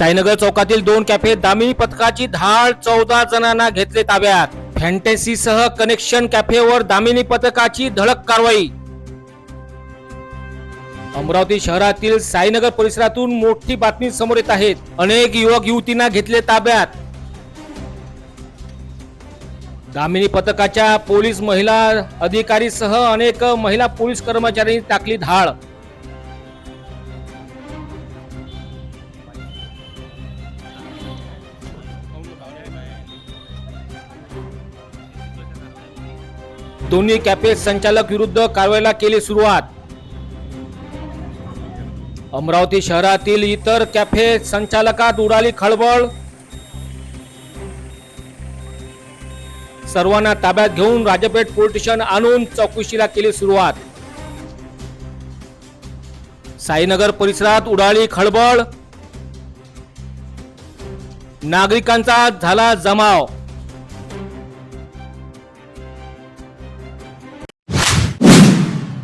साईनगर चौकातील दोन कॅफे दामिनी पथकाची धाड चौदा जणांना घेतले ताब्यात. फॅन्टेसी सह कनेक्शन कॅफेवर दामिनी पथकाची धडक कारवाई. अमरावती शहरातील साईनगर परिसरातून मोठी बातमी समोर येत आहेत अनेक युवक युवतींना घेतले ताब्यात. दामिनी पथकाच्या पोलीस महिला अधिकारीसह अनेक महिला पोलीस कर्मचाऱ्यांनी टाकली धाड. दोन्ही कॅफे संचालक विरुद्ध कारवाईला केली सुरुवात. अमरावती शहरातील इतर कॅफे संचालकात उडाली खळबळ. सर्वांना ताब्यात घेऊन राजपेठ पोलीस स्टेशन आणून चौकशीला केली सुरुवात. साईनगर परिसरात उडाली खळबळ. नागरिकांचा झाला जमाव.